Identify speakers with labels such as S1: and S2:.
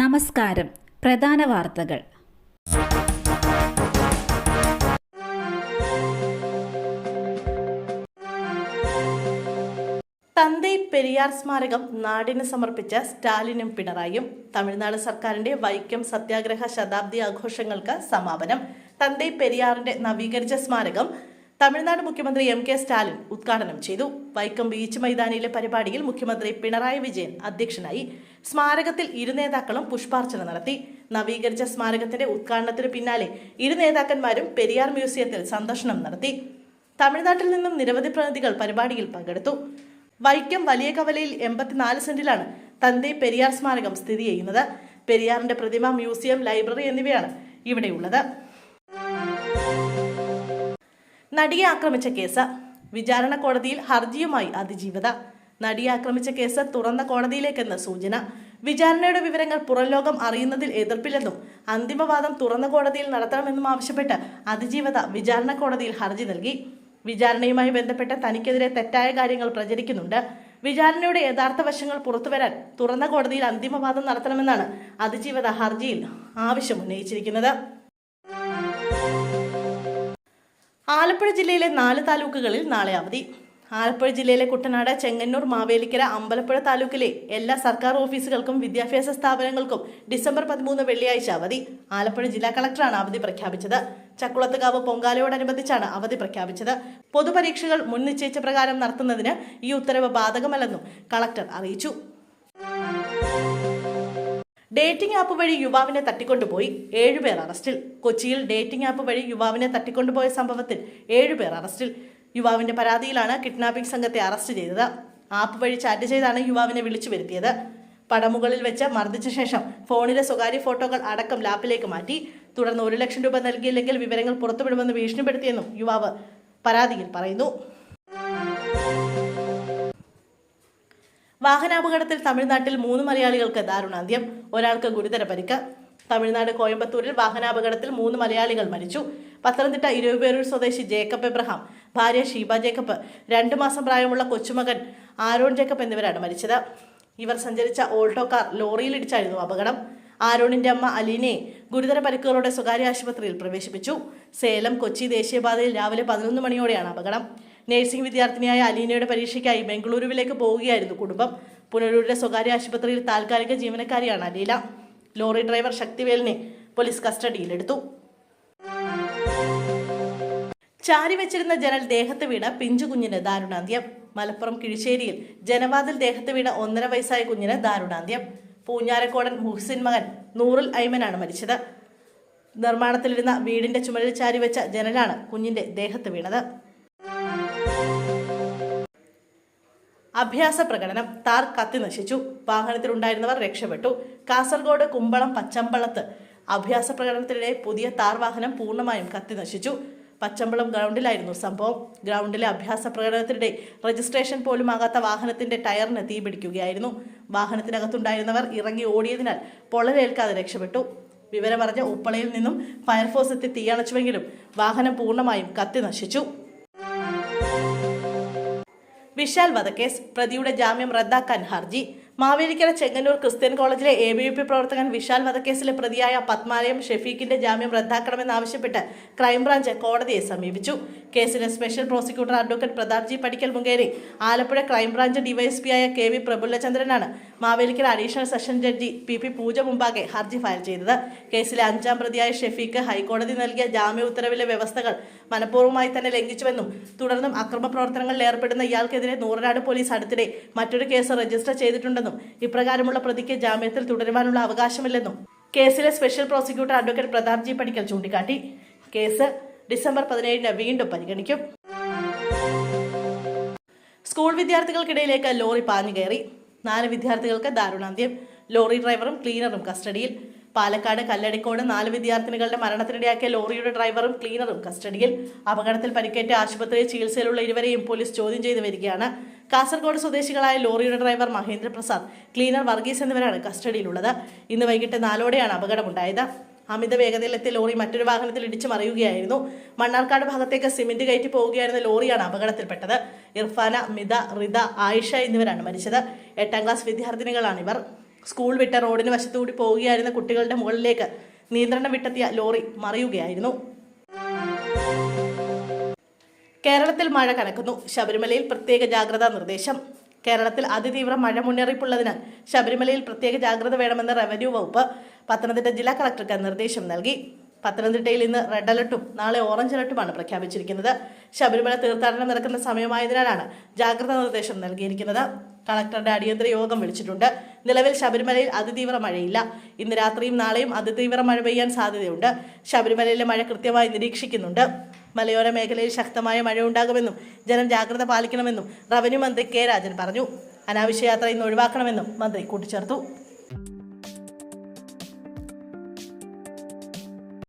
S1: നമസ്കാരം. പ്രധാന വാർത്തകൾ.
S2: തന്തൈ പെരിയാർ സ്മാരകം നാടിന് സമർപ്പിച്ച സ്റ്റാലിനും പിണറായും തമിഴ്നാട് സർക്കാരിന്റെ വൈക്കം സത്യാഗ്രഹ ശതാബ്ദി ആഘോഷങ്ങൾക്ക് സമാപനം. തന്തൈ പെരിയാറിന്റെ നവീകരിച്ച സ്മാരകം തമിഴ്നാട് മുഖ്യമന്ത്രി എം കെ സ്റ്റാലിൻ ഉദ്ഘാടനം ചെയ്തു. വൈക്കം ബീച്ച് മൈതാനിയിലെ പരിപാടിയിൽ മുഖ്യമന്ത്രി പിണറായി വിജയൻ അധ്യക്ഷനായി സ്മാരകത്തിൽ ഇരു നേതാക്കളും പുഷ്പാർച്ചന നടത്തി. നവീകരിച്ച സ്മാരകത്തിന്റെ ഉദ്ഘാടനത്തിന് പിന്നാലെ ഇരു നേതാക്കന്മാരും പെരിയാർ മ്യൂസിയത്തിൽ സന്ദർശനം നടത്തി. തമിഴ്നാട്ടിൽ നിന്നും നിരവധി പ്രതിനിധികൾ പരിപാടിയിൽ പങ്കെടുത്തു. വൈക്കം വലിയ കവലയിൽ എൺപത്തിനാല് സെന്റിലാണ് തന്റെ പെരിയാർ സ്മാരകം സ്ഥിതി ചെയ്യുന്നത്. പെരിയാറിന്റെ പ്രതിമ മ്യൂസിയം ലൈബ്രറി എന്നിവയാണ് ഇവിടെയുള്ളത്. നടിയെ ആക്രമിച്ച കേസ്. വിചാരണ കോടതിയിൽ ഹർജിയുമായി അതിജീവിത. നടിയെ ആക്രമിച്ച കേസ് തുറന്ന കോടതിയിലേക്കെന്ന് സൂചന. വിചാരണയുടെ വിവരങ്ങൾ പുറംലോകം അറിയുന്നതിൽ എതിർപ്പില്ലെന്നും അന്തിമവാദം തുറന്ന കോടതിയിൽ നടത്തണമെന്നും ആവശ്യപ്പെട്ട് അതിജീവത വിചാരണ കോടതിയിൽ ഹർജി നൽകി. വിചാരണയുമായി ബന്ധപ്പെട്ട് തനിക്കെതിരെ തെറ്റായ കാര്യങ്ങൾ പ്രചരിക്കുന്നുണ്ട്. വിചാരണയുടെ യഥാർത്ഥ വശങ്ങൾ പുറത്തുവരാൻ തുറന്ന കോടതിയിൽ അന്തിമവാദം നടത്തണമെന്നാണ് അതിജീവത ഹർജിയിൽ ആവശ്യം ഉന്നയിച്ചിരിക്കുന്നത്. ആലപ്പുഴ ജില്ലയിലെ നാല് താലൂക്കുകളിൽ നാളെ അവധി. ആലപ്പുഴ ജില്ലയിലെ കുട്ടനാട് ചെങ്ങന്നൂർ മാവേലിക്കര അമ്പലപ്പുഴ താലൂക്കിലെ എല്ലാ സർക്കാർ ഓഫീസുകൾക്കും വിദ്യാഭ്യാസ സ്ഥാപനങ്ങൾക്കും ഡിസംബർ പതിമൂന്ന് വെള്ളിയാഴ്ച അവധി. ആലപ്പുഴ ജില്ലാ കളക്ടറാണ് അവധി പ്രഖ്യാപിച്ചത്. ചക്കുളത്തുകാവ് പൊങ്കാലയോടനുബന്ധിച്ചാണ് അവധി പ്രഖ്യാപിച്ചത്. പൊതുപരീക്ഷകൾ മുൻ നിശ്ചയിച്ച പ്രകാരം നടത്തുന്നതിന് ഈ ഉത്തരവ് ബാധകമല്ലെന്നും കളക്ടർ അറിയിച്ചു. ഡേറ്റിംഗ് ആപ്പ് വഴി യുവാവിനെ തട്ടിക്കൊണ്ടുപോയി ഏഴുപേർ അറസ്റ്റിൽ. കൊച്ചിയിൽ ഡേറ്റിംഗ് ആപ്പ് വഴി യുവാവിനെ തട്ടിക്കൊണ്ടുപോയ സംഭവത്തിൽ ഏഴുപേർ അറസ്റ്റിൽ. യുവാവിന്റെ പരാതിയിലാണ് കിഡ്നാപ്പിംഗ് സംഘത്തെ അറസ്റ്റ് ചെയ്തത്. ആപ്പ് വഴി ചാറ്റ് ചെയ്താണ് യുവാവിനെ വിളിച്ചു വരുത്തിയത്. പടമുകളിൽ വെച്ച് മർദ്ദിച്ച ശേഷം ഫോണിലെ സ്വകാര്യ ഫോട്ടോകൾ അടക്കം ലാപ്പിലേക്ക് മാറ്റി. തുടർന്ന് ഒരു ലക്ഷം രൂപ നൽകിയില്ലെങ്കിൽ വിവരങ്ങൾ പുറത്തുവിടുമെന്ന് ഭീഷണിപ്പെടുത്തിയെന്നും യുവാവ് പരാതിയിൽ പറയുന്നു. വാഹനാപകടത്തിൽ തമിഴ്നാട്ടിൽ മൂന്ന് മലയാളികൾക്ക് ദാരുണാന്ത്യം. ഒരാൾക്ക് ഗുരുതര പരിക്ക്. തമിഴ്നാട് കോയമ്പത്തൂരിൽ വാഹനാപകടത്തിൽ മൂന്ന് മലയാളികൾ മരിച്ചു. പത്തനംതിട്ട ഇരുപേരൂർ സ്വദേശി ജേക്കബ് എബ്രഹാം ഭാര്യ ഷീബ ജേക്കബ് രണ്ടു മാസം പ്രായമുള്ള കൊച്ചുമകൻ ആരോൺ ജേക്കബ് എന്നിവരാണ് മരിച്ചത്. ഇവർ സഞ്ചരിച്ച ഓൾട്ടോ കാർ ലോറിയിലിടിച്ചായിരുന്നു അപകടം. ആരോണിന്റെ അമ്മ അലീനയെ ഗുരുതര പരിക്കുകളോടെ സ്വകാര്യ ആശുപത്രിയിൽ പ്രവേശിപ്പിച്ചു. സേലം കൊച്ചി ദേശീയപാതയിൽ രാവിലെ പതിനൊന്ന് മണിയോടെയാണ് അപകടം. നഴ്സിംഗ് വിദ്യാർത്ഥിനിയായ അലീനയുടെ പരീക്ഷയ്ക്കായി ബംഗളൂരുവിലേക്ക് പോവുകയായിരുന്നു കുടുംബം. പുനലൂരിലെ സ്വകാര്യ ആശുപത്രിയിൽ താൽക്കാലിക ജീവനക്കാരിയാണ് അലീല. ലോറി ഡ്രൈവർ ശക്തിവേലിനെ പോലീസ് കസ്റ്റഡിയിലെടുത്തു. ചാരി വെച്ചിരുന്ന ജനൽ ദേഹത്ത് വീണ പിഞ്ചു കുഞ്ഞിന് ദാരുണാന്ത്യം. മലപ്പുറം കിഴിശ്ശേരിയിൽ ജനവാതിൽ ദേഹത്ത് വീണ ഒന്നര വയസ്സായ കുഞ്ഞിന് ദാരുണാന്ത്യം. പൂഞ്ഞാരക്കോടൻ മുഹ്സിൻ മകൻ നൂറുൽ ഐമനാണ് മരിച്ചത്. നിർമ്മാണത്തിലിരുന്ന വീടിന്റെ ചുമലിൽ ചാരി വെച്ച ജനലാണ് കുഞ്ഞിന്റെ ദേഹത്ത് വീണത്. അഭ്യാസ പ്രകടനം താർ കത്തി നശിച്ചു. വാഹനത്തിലുണ്ടായിരുന്നവർ രക്ഷപ്പെട്ടു. കാസർഗോഡ് കുമ്പളം പച്ചമ്പളത്ത് അഭ്യാസ പ്രകടനത്തിനിടെ പുതിയ താർ വാഹനം പൂർണമായും കത്തി നശിച്ചു. പച്ചമ്പളം ഗ്രൗണ്ടിലായിരുന്നു സംഭവം. ഗ്രൗണ്ടിലെ അഭ്യാസ പ്രകടനത്തിനിടെ രജിസ്ട്രേഷൻ പോലും ആകാത്ത വാഹനത്തിന്റെ ടയറിന് തീപിടിക്കുകയായിരുന്നു വാഹനത്തിനകത്തുണ്ടായിരുന്നവർ ഇറങ്ങി ഓടിയതിനാൽ പൊള്ളലേൽക്കാതെ രക്ഷപ്പെട്ടു. വിവരമറിഞ്ഞ ഉപ്പളയിൽ നിന്നും ഫയർഫോഴ്സ് എത്തി തീയണച്ചുവെങ്കിലും വാഹനം പൂർണമായും കത്തി നശിച്ചു. വിശാൽ വധക്കേസ് പ്രതിയുടെ ജാമ്യം റദ്ദാക്കാൻ ഹർജി. മാവേലിക്കര ചെങ്ങന്നൂർ ക്രിസ്ത്യൻ കോളേജിലെ എ ബി യു പി പ്രവർത്തകൻ വിശാൽ വധക്കേസിലെ പ്രതിയായ പത്മാലയം ഷെഫീഖിന്റെ ജാമ്യം റദ്ദാക്കണമെന്നാവശ്യപ്പെട്ട് ക്രൈംബ്രാഞ്ച് കോടതിയെ സമീപിച്ചു. കേസിലെ special prosecutor advocate Prathapji Padickal മുങ്കേരി ആലപ്പുഴ ക്രൈംബ്രാഞ്ച് ഡിവൈഎസ്പിയായ K V പ്രഫുല്ലചന്ദ്രനാണ് Mavelikkara additional session judge P P Pooja മുമ്പാകെ ഹർജി ഫയൽ ചെയ്തത്. കേസിലെ അഞ്ചാം പ്രതിയായ ഷെഫീഖ് ഹൈക്കോടതി നൽകിയ ജാമ്യ ഉത്തരവിലെ വ്യവസ്ഥകൾ മനഃപൂർവമായി തന്നെ ലംഘിച്ചുവെന്നും തുടർന്നും അക്രമ പ്രവർത്തനങ്ങളിൽ ഏർപ്പെടുന്ന ഇയാൾക്കെതിരെ നൂറനാട് പോലീസ് അടുത്തിടെ മറ്റൊരു കേസ് രജിസ്റ്റർ ചെയ്തിട്ടുണ്ടെന്നും ഇപ്രകാരമുള്ള പ്രതിക്ക് ജാമ്യത്തിൽ തുടരുവാനുള്ള അവകാശമില്ലെന്നും കേസിലെ special prosecutor advocate Prathap ji Panickal ചൂണ്ടിക്കാട്ടി. കേസ് ഡിസംബർ പതിനേഴിന് വീണ്ടും പരിഗണിക്കും. സ്കൂൾ വിദ്യാർത്ഥികൾക്കിടയിലേക്ക് ലോറി പാഞ്ഞു കയറി നാല് വിദ്യാർത്ഥികൾക്ക് ദാരുണാന്ത്യം. ലോറി ഡ്രൈവറും ക്ലീനറും കസ്റ്റഡിയിൽ. പാലക്കാട് കല്ലടിക്കോട് നാല് വിദ്യാർത്ഥിനികളുടെ മരണത്തിനിടയാക്കിയ ലോറിയുടെ ഡ്രൈവറും ക്ലീനറും കസ്റ്റഡിയിൽ അപകടത്തിൽ പരിക്കേറ്റ ആശുപത്രിയിൽ ചികിത്സയിലുള്ള ഇരുവരെയും പോലീസ് ചോദ്യം ചെയ്തു വരികയാണ്. കാസർഗോഡ് സ്വദേശികളായ ലോറിയുടെ ഡ്രൈവർ മഹേന്ദ്രപ്രസാദ് ക്ലീനർ വർഗീസ് എന്നിവരാണ് കസ്റ്റഡിയിലുള്ളത്. ഇന്ന് വൈകിട്ട് നാലോടെയാണ് അപകടമുണ്ടായത്. അമിത വേഗതയിലെത്തിയ ലോറി മറ്റൊരു വാഹനത്തിൽ ഇടിച്ചു മറിയുകയായിരുന്നു. മണ്ണാർക്കാട് ഭാഗത്തേക്ക് സിമെന്റ് കയറ്റി പോവുകയായിരുന്ന ലോറിയാണ് അപകടത്തിൽപ്പെട്ടത്. ഇർഫാന മിത റിത ആയിഷ എന്നിവരാണ് മരിച്ചത്. എട്ടാം ക്ലാസ് വിദ്യാർത്ഥിനികളാണിവർ. സ്കൂൾ വിട്ട റോഡിന് വശത്തുകൂടി പോവുകയായിരുന്ന കുട്ടികളുടെ മുകളിലേക്ക് നിയന്ത്രണം വിട്ടെത്തിയ ലോറി മറിയുകയായിരുന്നു. കേരളത്തിൽ മഴ കനക്കുന്നു. ശബരിമലയിൽ പ്രത്യേക ജാഗ്രതാ നിർദ്ദേശം. കേരളത്തിൽ അതിതീവ്ര മഴ മുന്നറിയിപ്പുള്ളതിനാൽ ശബരിമലയിൽ പ്രത്യേക ജാഗ്രത വേണമെന്ന് റവന്യൂ വകുപ്പ് പത്തനംതിട്ട ജില്ലാ കളക്ടർക്ക് നിർദ്ദേശം നൽകി. പത്തനംതിട്ടയിൽ ഇന്ന് റെഡ് അലർട്ടും നാളെ ഓറഞ്ച് അലർട്ടുമാണ് പ്രഖ്യാപിച്ചിരിക്കുന്നത്. ശബരിമല തീർത്ഥാടനം നടക്കുന്ന സമയമായതിനാലാണ് ജാഗ്രതാ നിർദ്ദേശം നൽകിയിരിക്കുന്നത്. കളക്ടറുടെ അടിയന്തര യോഗം വിളിച്ചിട്ടുണ്ട്. നിലവിൽ ശബരിമലയിൽ അതിതീവ്ര മഴയില്ല. ഇന്ന് രാത്രിയും നാളെയും അതിതീവ്ര മഴ പെയ്യാൻ സാധ്യതയുണ്ട്. ശബരിമലയിലെ മഴ കൃത്യമായി നിരീക്ഷിക്കുന്നുണ്ട്. മലയോര മേഖലയിൽ ശക്തമായ മഴ ഉണ്ടാകുമെന്നും ജനം ജാഗ്രത പാലിക്കണമെന്നും റവന്യൂ മന്ത്രി കെ രാജൻ പറഞ്ഞു. അനാവശ്യ യാത്ര ഇന്ന് ഒഴിവാക്കണമെന്നും മന്ത്രി കൂട്ടിച്ചേർത്തു.